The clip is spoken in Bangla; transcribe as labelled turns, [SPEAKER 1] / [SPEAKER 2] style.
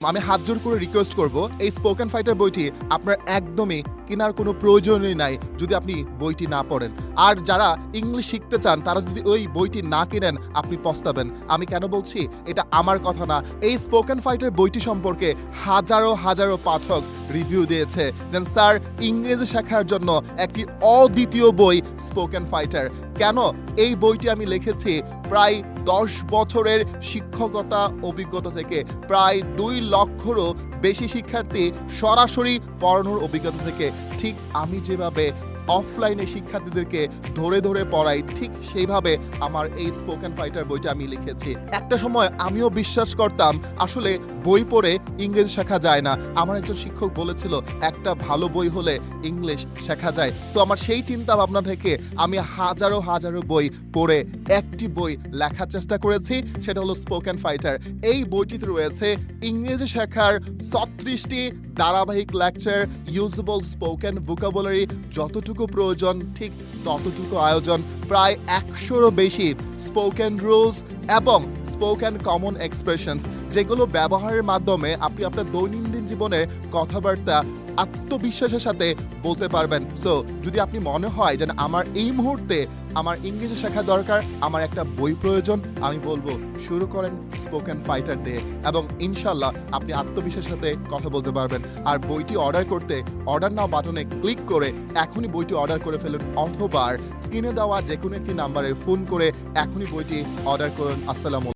[SPEAKER 1] আমি হাত জোর করে রিকোয়েস্ট করব এই স্পোকেন ফাইটার বইটি আপনার একদমই কেনার কোনো প্রয়োজনই নাই যদি আপনি বইটি না পড়েন। আর যারা ইংলিশ শিখতে চান, তারা যদি ওই বইটি না কিনেন, আপনি পস্তাবেন। আমি কেন বলছি? এটা আমার কথা না। এই স্পোকেন ফাইটার বইটি সম্পর্কে হাজারো হাজারো পাঠক রিভিউ দিয়েছে। দেন স্যার ইংরেজি শেখার জন্য একটি অদ্বিতীয় বই স্পোকেন ফাইটার কেন? এই বইটি আমি লিখেছি প্রায় দশ বছরের শিক্ষকতা অভিজ্ঞতা থেকে, প্রায় দুই লক্ষরও বেশি শিক্ষার্থী সরাসরি পড়ানোর অভিজ্ঞতা থেকে। ঠিক আমি যেভাবে অফলাইনে শিক্ষার্থীদেরকে ধরে ধরে পড়াই, ঠিক সেইভাবে আমার এই স্পোকেন ফাইটার বইটা আমি লিখেছি। একটা সময় আমিও বিশ্বাস করতাম, আসলে বই পড়ে ইংরেজি শেখা যায় না। আমার একজন শিক্ষক বলেছিল, একটা ভালো বই হলে ইংলিশ শেখা যায়। সো আমার সেই চিন্তা ভাবনা থেকে আমি হাজারো হাজারো বই পড়ে একটি বই লেখার চেষ্টা করেছি, সেটা হলো স্পোকেন ফাইটার এই বইটিতে রয়েছে ইংরেজি শেখার ছত্রিশটি ধারাবাহিক লেকচার ইউজেবল স্পোকেন ভোকাবুলারি যতটুকু প্রয়োজন, ঠিক ততটুকু আয়োজন, প্রায় একশোরও বেশি স্পোকেন রুলস এবং স্পোকেন কমন এক্সপ্রেশনস যেগুলো ব্যবহারের মাধ্যমে আপনি আপনার দৈনন্দিন জীবনে কথাবার্তা, আত্মবিশ্বাসের সাথে বলতে পারবেন। সো যদি আপনি মনে হয় যেন আমার এই মুহূর্তে আমার ইংরেজি শেখা দরকার, আমার একটা বই প্রয়োজন, আমি বলব শুরু করেন স্পোকেন ফাইটার দিয়ে এবং ইনশাল্লাহ আপনি আত্মবিশ্বাসের সাথে কথা বলতে পারবেন। আর বইটি অর্ডার করতে অর্ডার নাও বাটনে ক্লিক করে এখনই বইটি অর্ডার করে ফেলুন। অথবা স্ক্রিনে দেওয়া যে কোনো একটি নাম্বারে ফোন করে এখনই বইটি অর্ডার করুন। আসসালামু